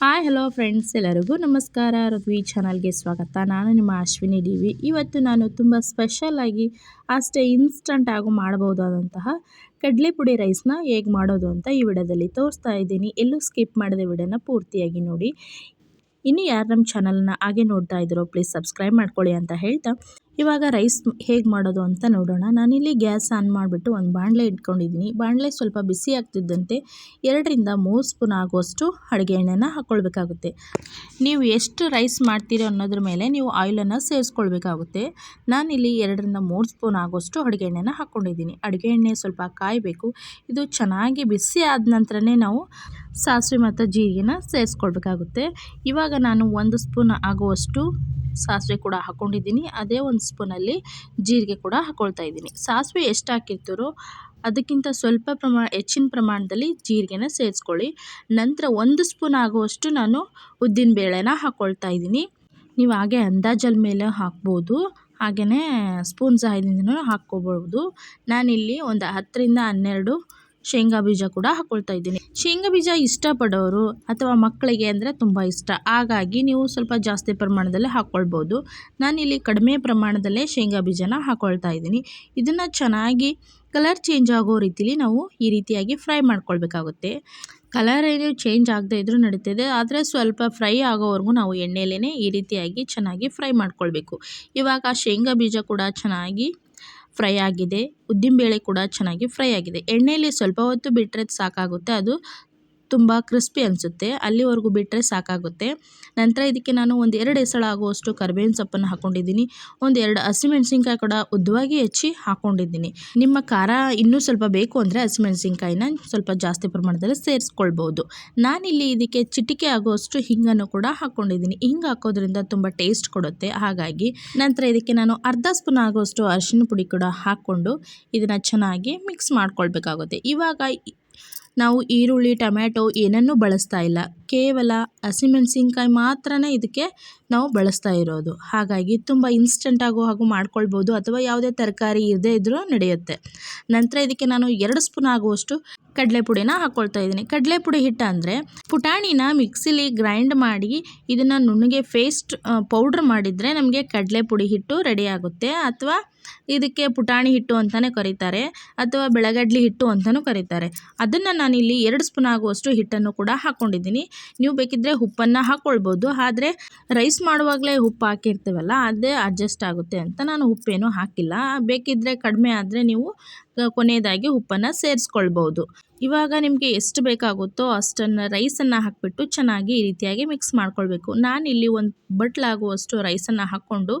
Hi hello friends ಎಲ್ಲರಿಗೂ ನಮಸ್ಕಾರ. ರಘುವಿ ಚಾನಲ್ಗೆ ಸ್ವಾಗತ. ನಾನು ನಿಮ್ಮ ಅಶ್ವಿನಿ ದೇವಿ ಇವತ್ತು ನಾನು ತುಂಬ ಸ್ಪೆಷಲಾಗಿ ಅಷ್ಟೇ ಇನ್ಸ್ಟಂಟ್ ಆಗು ಮಾಡಬಹುದಾದಂತಹ ಕಡಲೆ ಪುಡಿ ರೈಸ್ನ ಹೇಗೆ ಮಾಡೋದು ಅಂತ ಈ ವಿಡಿಯೋದಲ್ಲಿ ತೋರಿಸ್ತಾ ಇದ್ದೀನಿ. ಎಲ್ಲೂ ಸ್ಕಿಪ್ ಮಾಡಿದ ವಿಡಿಯೋನ ಪೂರ್ತಿಯಾಗಿ ನೋಡಿ. ಇನ್ನು ಯಾರು ನಮ್ಮ ಚಾನಲ್ನ ಹಾಗೆ ನೋಡ್ತಾ ಇದ್ದೀರೋ ಪ್ಲೀಸ್ ಸಬ್ಸ್ಕ್ರೈಬ್ ಮಾಡ್ಕೊಳ್ಳಿ ಅಂತ ಹೇಳ್ತಾ. ಇವಾಗ ರೈಸ್ ಹೇಗೆ ಮಾಡೋದು ಅಂತ ನೋಡೋಣ. ನಾನಿಲ್ಲಿ ಗ್ಯಾಸ್ ಆನ್ ಮಾಡಿಬಿಟ್ಟು ಒಂದು ಬಾಣಲೆ ಇಟ್ಕೊಂಡಿದ್ದೀನಿ ಬಾಣಲೆ ಸ್ವಲ್ಪ ಬಿಸಿ ಆಗ್ತಿದ್ದಂತೆ ಎರಡರಿಂದ ಮೂರು ಸ್ಪೂನ್ ಆಗುವಷ್ಟು ಅಡುಗೆ ಎಣ್ಣೆನ ಹಾಕ್ಕೊಳ್ಬೇಕಾಗುತ್ತೆ ನೀವು ಎಷ್ಟು ರೈಸ್ ಮಾಡ್ತೀರೋ ಅನ್ನೋದ್ರ ಮೇಲೆ ನೀವು ಆಯಿಲನ್ನು ಸೇರಿಸ್ಕೊಳ್ಬೇಕಾಗುತ್ತೆ. ನಾನಿಲ್ಲಿ ಎರಡರಿಂದ ಮೂರು ಸ್ಪೂನ್ ಆಗುವಷ್ಟು ಅಡುಗೆ ಎಣ್ಣೆನ ಹಾಕ್ಕೊಂಡಿದ್ದೀನಿ ಅಡುಗೆ ಎಣ್ಣೆ ಸ್ವಲ್ಪ ಕಾಯಬೇಕು. ಇದು ಚೆನ್ನಾಗಿ ಬಿಸಿ ಆದ ನಂತರನೇ ನಾವು ಸಾಸಿವೆ ಮತ್ತು ಜೀರಿಗೆನ ಸೇರಿಸ್ಕೊಳ್ಬೇಕಾಗುತ್ತೆ. ಇವಾಗ ನಾನು ಒಂದು ಸ್ಪೂನ್ ಆಗುವಷ್ಟು ಸಾಸಿವೆ ಕೂಡ ಹಾಕ್ಕೊಂಡಿದ್ದೀನಿ ಅದೇ ಒಂದು ಸ್ಪೂನಲ್ಲಿ ಜೀರಿಗೆ ಕೂಡ ಹಾಕ್ಕೊಳ್ತಾ ಇದ್ದೀನಿ. ಸಾಸಿವೆ ಎಷ್ಟು ಹಾಕಿರ್ತೀರೋ ಅದಕ್ಕಿಂತ ಸ್ವಲ್ಪ ಪ್ರಮಾಣ, ಹೆಚ್ಚಿನ ಪ್ರಮಾಣದಲ್ಲಿ ಜೀರಿಗೆನ ಸೇರಿಸ್ಕೊಳ್ಳಿ. ನಂತರ ಒಂದು ಸ್ಪೂನ್ ಆಗುವಷ್ಟು ನಾನು ಉದ್ದಿನ ಬೇಳೆನ ಹಾಕ್ಕೊಳ್ತಾ ಇದ್ದೀನಿ. ನೀವು ಹಾಗೆ ಅಂದಾಜಲ್ಲಿ ಮೇಲೆ ಹಾಕ್ಬೋದು. ಹಾಗೆಯೇ ಸ್ಪೂನ್ ಸಹಾಯದಿಂದನೂ ಹಾಕ್ಕೋಬೋದು. ನಾನಿಲ್ಲಿ ಒಂದು ಹತ್ತರಿಂದ ಹನ್ನೆರಡು ಶೇಂಗಾ ಬೀಜ ಕೂಡ ಹಾಕ್ಕೊಳ್ತಾ ಇದ್ದೀನಿ. ಶೇಂಗಾ ಬೀಜ ಇಷ್ಟಪಡೋರು ಅಥವಾ ಮಕ್ಕಳಿಗೆ ಅಂದರೆ ತುಂಬ ಇಷ್ಟ. ಹಾಗಾಗಿ ನೀವು ಸ್ವಲ್ಪ ಜಾಸ್ತಿ ಪ್ರಮಾಣದಲ್ಲಿ ಹಾಕ್ಕೊಳ್ಬೋದು ನಾನಿಲ್ಲಿ ಕಡಿಮೆ ಪ್ರಮಾಣದಲ್ಲೇ ಶೇಂಗಾ ಬೀಜನ ಹಾಕ್ಕೊಳ್ತಾ ಇದ್ದೀನಿ. ಇದನ್ನು ಚೆನ್ನಾಗಿ ಕಲರ್ ಚೇಂಜ್ ಆಗೋ ರೀತಿಲಿ ನಾವು ಈ ರೀತಿಯಾಗಿ ಫ್ರೈ ಮಾಡ್ಕೊಳ್ಬೇಕಾಗುತ್ತೆ. ಕಲರ್ ಏನು ಚೇಂಜ್ ಆಗದೆ ಇದ್ರೂ ನಡೀತಿದೆ. ಆದರೆ ಸ್ವಲ್ಪ ಫ್ರೈ ಆಗೋವರೆಗೂ ನಾವು ಎಣ್ಣೆಲೇ ಈ ರೀತಿಯಾಗಿ ಚೆನ್ನಾಗಿ ಫ್ರೈ ಮಾಡ್ಕೊಳ್ಬೇಕು. ಇವಾಗ ಶೇಂಗಾ ಬೀಜ ಕೂಡ ಚೆನ್ನಾಗಿ ಫ್ರೈ ಆಗಿದೆ. ಉದ್ದಿನಬೇಳೆ ಕೂಡ ಚೆನ್ನಾಗಿ ಫ್ರೈ ಆಗಿದೆ. ಎಣ್ಣೆಯಲ್ಲಿ ಸ್ವಲ್ಪ ಹೊತ್ತು ಬಿಟ್ಟರೆ ಸಾಕಾಗುತ್ತೆ. ಅದು ತುಂಬ ಕ್ರಿಸ್ಪಿ ಅನಿಸುತ್ತೆ. ಅಲ್ಲಿವರೆಗೂ ಬಿಟ್ಟರೆ ಸಾಕಾಗುತ್ತೆ. ನಂತರ ಇದಕ್ಕೆ ನಾನು ಒಂದು ಎರಡು ಆಗುವಷ್ಟು ಕರಿಬೇವಿನ ಸೊಪ್ಪನ್ನು ಹಾಕ್ಕೊಂಡಿದ್ದೀನಿ ಒಂದು ಎರಡು ಹಸಿಮೆಣ್ಸಿನ್ಕಾಯಿ ಕೂಡ ಉದ್ದವಾಗಿ ಹೆಚ್ಚಿ ಹಾಕ್ಕೊಂಡಿದ್ದೀನಿ ನಿಮ್ಮ ಖಾರ ಇನ್ನೂ ಸ್ವಲ್ಪ ಬೇಕು ಅಂದರೆ ಹಸಿಮೆಣ್ಸಿನ್ಕಾಯಿನ ಸ್ವಲ್ಪ ಜಾಸ್ತಿ ಪ್ರಮಾಣದಲ್ಲಿ ಸೇರಿಸ್ಕೊಳ್ಬೋದು. ನಾನಿಲ್ಲಿ ಇದಕ್ಕೆ ಚಿಟಿಕೆ ಆಗುವಷ್ಟು ಹಿಂಗನ್ನು ಕೂಡ ಹಾಕ್ಕೊಂಡಿದ್ದೀನಿ ಹಿಂಗೆ ಹಾಕೋದ್ರಿಂದ ತುಂಬ ಟೇಸ್ಟ್ ಕೊಡುತ್ತೆ. ಹಾಗಾಗಿ ನಂತರ ಇದಕ್ಕೆ ನಾನು ಅರ್ಧ ಸ್ಪೂನ್ ಆಗುವಷ್ಟು ಅರಿಶಿನ ಪುಡಿ ಕೂಡ ಹಾಕ್ಕೊಂಡು ಇದನ್ನು ಚೆನ್ನಾಗಿ ಮಿಕ್ಸ್ ಮಾಡ್ಕೊಳ್ಬೇಕಾಗುತ್ತೆ. ಇವಾಗ ನಾವು ಈರುಳ್ಳಿ, ಟೊಮ್ಯಾಟೊ ಏನನ್ನೂ ಬಳಸ್ತಾ ಇಲ್ಲ. ಕೇವಲ ಹಸಿಮೆಣಸಿನ್ಕಾಯಿ ಮಾತ್ರನೇ ಇದಕ್ಕೆ ನಾವು ಬಳಸ್ತಾ ಇರೋದು. ಹಾಗಾಗಿ ತುಂಬ ಇನ್ಸ್ಟೆಂಟಾಗೂ ಹಾಗೂ ಮಾಡ್ಕೊಳ್ಬೋದು ಅಥವಾ ಯಾವುದೇ ತರಕಾರಿ ಇರದೇ ಇದ್ದರೂ ನಡೆಯುತ್ತೆ. ನಂತರ ಇದಕ್ಕೆ ನಾನು ಎರಡು ಸ್ಪೂನ್ ಆಗುವಷ್ಟು ಕಡಲೆ ಪುಡಿನ ಹಾಕ್ಕೊಳ್ತಾ ಇದ್ದೀನಿ. ಕಡಲೆ ಪುಡಿ ಹಿಟ್ಟು ಅಂದರೆ ಪುಟಾಣಿನ ಮಿಕ್ಸಿಲಿ ಗ್ರೈಂಡ್ ಮಾಡಿ ಇದನ್ನು ನುಣ್ಣಗೆ ಫೇಸ್ಟ್ ಪೌಡ್ರ್ ಮಾಡಿದರೆ ನಮಗೆ ಕಡಲೆ ಪುಡಿ ಹಿಟ್ಟು ರೆಡಿ ಆಗುತ್ತೆ ಅಥವಾ ಇದಕ್ಕೆ ಪುಟಾಣಿ ಹಿಟ್ಟು ಅಂತಲೇ ಕರೀತಾರೆ ಅಥವಾ ಬೆಳಗಡ್ಲಿ ಹಿಟ್ಟು ಅಂತಲೂ ಕರೀತಾರೆ. ಅದನ್ನು ನಾನಿಲ್ಲಿ ಎರಡು ಸ್ಪೂನ್ ಆಗುವಷ್ಟು ಹಿಟ್ಟನ್ನು ಕೂಡ ಹಾಕ್ಕೊಂಡಿದ್ದೀನಿ ನೀವು ಬೇಕಿದ್ದರೆ ಉಪ್ಪನ್ನು ಹಾಕ್ಕೊಳ್ಬೋದು ಆದರೆ ರೈಸ್ ಮಾಡುವಾಗಲೇ ಉಪ್ಪು ಹಾಕಿರ್ತೀವಲ್ಲ, ಅದೇ ಅಡ್ಜಸ್ಟ್ ಆಗುತ್ತೆ ಅಂತ ನಾನು ಉಪ್ಪೇನು ಹಾಕಿಲ್ಲ. ಬೇಕಿದ್ದರೆ ಕಡಿಮೆ ಆದರೆ ನೀವು ಕೊನೆಯದಾಗಿ ಉಪ್ಪನ್ನು ಸೇರಿಸ್ಕೊಳ್ಬೋದು. ಇವಾಗ ನಿಮಗೆ ಎಷ್ಟು ಬೇಕಾಗುತ್ತೋ ಅಷ್ಟನ್ನು ರೈಸನ್ನು ಹಾಕಿಬಿಟ್ಟು ಚೆನ್ನಾಗಿ ಈ ರೀತಿಯಾಗಿ ಮಿಕ್ಸ್ ಮಾಡ್ಕೊಳ್ಬೇಕು. ನಾನಿಲ್ಲಿ ಒಂದು ಬಟ್ಲಾಗುವಷ್ಟು ರೈಸನ್ನು ಹಾಕ್ಕೊಂಡು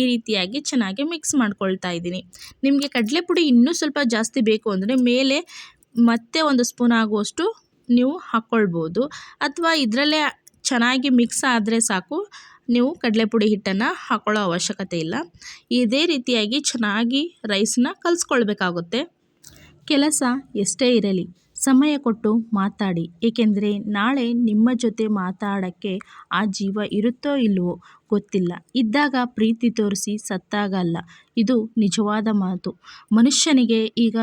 ಈ ರೀತಿಯಾಗಿ ಚೆನ್ನಾಗಿ ಮಿಕ್ಸ್ ಮಾಡ್ಕೊಳ್ತಾ ಇದ್ದೀನಿ. ನಿಮಗೆ ಕಡಲೆ ಪುಡಿ ಇನ್ನೂ ಸ್ವಲ್ಪ ಜಾಸ್ತಿ ಬೇಕು ಅಂದರೆ ಮೇಲೆ ಮತ್ತೆ ಒಂದು ಸ್ಪೂನ್ ಆಗುವಷ್ಟು ನೀವು ಹಾಕ್ಕೊಳ್ಬೋದು. ಅಥವಾ ಇದರಲ್ಲೇ ಚೆನ್ನಾಗಿ ಮಿಕ್ಸ್ ಆದರೆ ಸಾಕು, ನೀವು ಕಡಲೆಪುಡಿ ಹಿಟ್ಟನ್ನು ಹಾಕ್ಕೊಳ್ಳೋ ಅವಶ್ಯಕತೆ ಇಲ್ಲ. ಇದೇ ರೀತಿಯಾಗಿ ಚೆನ್ನಾಗಿ ರೈಸನ್ನ ಕಲಿಸ್ಕೊಳ್ಬೇಕಾಗುತ್ತೆ. ಕೆಲಸ ಎಷ್ಟೇ ಇರಲಿ. ಸಮಯ ಕೊಟ್ಟು ಮಾತಾಡಿ. ಏಕೆಂದರೆ ನಾಳೆ ನಿಮ್ಮ ಜೊತೆ ಮಾತಾಡೋಕ್ಕೆ ಆ ಜೀವ ಇರುತ್ತೋ ಇಲ್ಲವೋ ಗೊತ್ತಿಲ್ಲ. ಇದ್ದಾಗ ಪ್ರೀತಿ ತೋರಿಸಿ ಸತ್ತಾಗ ಅಲ್ಲ ಇದು ನಿಜವಾದ ಮಾತು. ಮನುಷ್ಯನಿಗೆ ಈಗ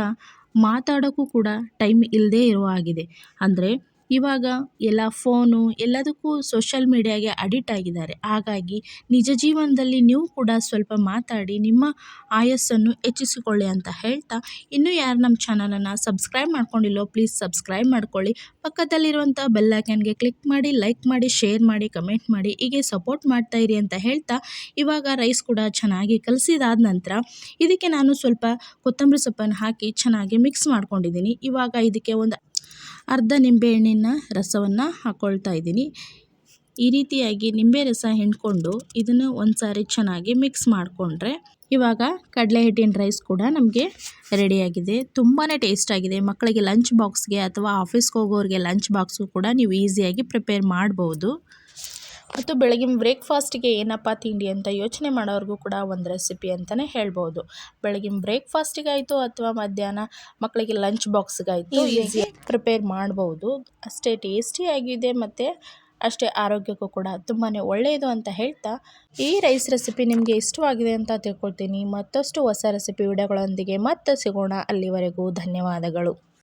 ಮಾತಾಡೋಕ್ಕೂ ಕೂಡ ಟೈಮ್ ಇಲ್ಲದೇ ಇರುವ ಆಗಿದೆ ಅಂದರೆ ಇವಾಗ ಎಲ್ಲ ಫೋನು ಎಲ್ಲದಕ್ಕೂ ಸೋಷಲ್ ಮೀಡಿಯಾಗೆ ಅಡಿಟ್ ಆಗಿದ್ದಾರೆ. ಹಾಗಾಗಿ ನಿಜ ಜೀವನದಲ್ಲಿ ನೀವು ಕೂಡ ಸ್ವಲ್ಪ ಮಾತಾಡಿ, ನಿಮ್ಮ ಆಯಸ್ಸನ್ನು ಹೆಚ್ಚಿಸಿಕೊಳ್ಳಿ ಅಂತ ಹೇಳ್ತಾ, ಇನ್ನೂ ಯಾರು ನಮ್ಮ ಚಾನಲನ್ನು ಸಬ್ಸ್ಕ್ರೈಬ್ ಮಾಡ್ಕೊಂಡಿಲ್ಲೋ ಪ್ಲೀಸ್ ಸಬ್ಸ್ಕ್ರೈಬ್ ಮಾಡ್ಕೊಳ್ಳಿ. ಪಕ್ಕದಲ್ಲಿರುವಂಥ ಬೆಲ್ಲೈಕನ್ಗೆ ಕ್ಲಿಕ್ ಮಾಡಿ ಲೈಕ್ ಮಾಡಿ ಶೇರ್ ಮಾಡಿ ಕಮೆಂಟ್ ಮಾಡಿ, ಹೀಗೆ ಸಪೋರ್ಟ್ ಮಾಡ್ತಾ ಇರಿ ಅಂತ ಹೇಳ್ತಾ, ಇವಾಗ ರೈಸ್ ಕೂಡ ಚೆನ್ನಾಗಿ ಕಲಸಿದಾದ ನಂತರ ಇದಕ್ಕೆ ನಾನು ಸ್ವಲ್ಪ ಕೊತ್ತಂಬರಿ ಸೊಪ್ಪನ್ನು ಹಾಕಿ ಚೆನ್ನಾಗಿ ಮಿಕ್ಸ್ ಮಾಡ್ಕೊಂಡಿದ್ದೀನಿ. ಇವಾಗ ಇದಕ್ಕೆ ಒಂದು ಅರ್ಧ ನಿಂಬೆಹಣ್ಣಿನ ರಸವನ್ನು ಹಾಕ್ಕೊಳ್ತಾ ಇದ್ದೀನಿ. ಈ ರೀತಿಯಾಗಿ ನಿಂಬೆ ರಸ ಹಿಂಡ್ಕೊಂಡು ಇದನ್ನು ಒಂದು ಸಾರಿ ಚೆನ್ನಾಗಿ ಮಿಕ್ಸ್ ಮಾಡಿಕೊಂಡ್ರೆ ಇವಾಗ ಕಡಲೆ ಹಿಟ್ಟಿನ ರೈಸ್ ಕೂಡ ನಮಗೆ ರೆಡಿಯಾಗಿದೆ. ತುಂಬಾ ಟೇಸ್ಟಾಗಿದೆ ಮಕ್ಕಳಿಗೆ ಲಂಚ್ ಬಾಕ್ಸ್ಗೆ ಅಥವಾ ಆಫೀಸ್ಗೆ ಹೋಗೋರಿಗೆ ಲಂಚ್ ಬಾಕ್ಸು ಕೂಡ ನೀವು ಈಸಿಯಾಗಿ ಪ್ರಿಪೇರ್ ಮಾಡ್ಬೋದು. ಮತ್ತು ಬೆಳಗಿನ ಬ್ರೇಕ್ಫಾಸ್ಟಿಗೆ ಏನಪ್ಪ ತಿಂಡಿ ಅಂತ ಯೋಚನೆ ಮಾಡೋರಿಗೂ ಕೂಡ ಒಂದು ರೆಸಿಪಿ ಅಂತಲೇ ಹೇಳ್ಬೋದು. ಬೆಳಗಿನ ಬ್ರೇಕ್ಫಾಸ್ಟಿಗಾಯಿತು ಅಥವಾ ಮಧ್ಯಾಹ್ನ ಮಕ್ಕಳಿಗೆ ಲಂಚ್ ಬಾಕ್ಸ್ಗಾಯಿತು ಈಸಿ ಪ್ರಿಪೇರ್ ಮಾಡ್ಬೋದು. ಅಷ್ಟೇ ಟೇಸ್ಟಿಯಾಗಿದೆ ಮತ್ತು ಅಷ್ಟೇ ಆರೋಗ್ಯಕ್ಕೂ ಕೂಡ ತುಂಬಾ ಒಳ್ಳೆಯದು ಅಂತ ಹೇಳ್ತಾ ಈ ರೈಸ್ ರೆಸಿಪಿ ನಿಮಗೆ ಇಷ್ಟವಾಗಿದೆ ಅಂತ ತಿಳ್ಕೊಳ್ತೀನಿ. ಮತ್ತಷ್ಟು ಹೊಸ ರೆಸಿಪಿ ವಿಡಿಯೋಗಳೊಂದಿಗೆ ಮತ್ತೆ ಸಿಗೋಣ. ಅಲ್ಲಿವರೆಗೂ ಧನ್ಯವಾದಗಳು.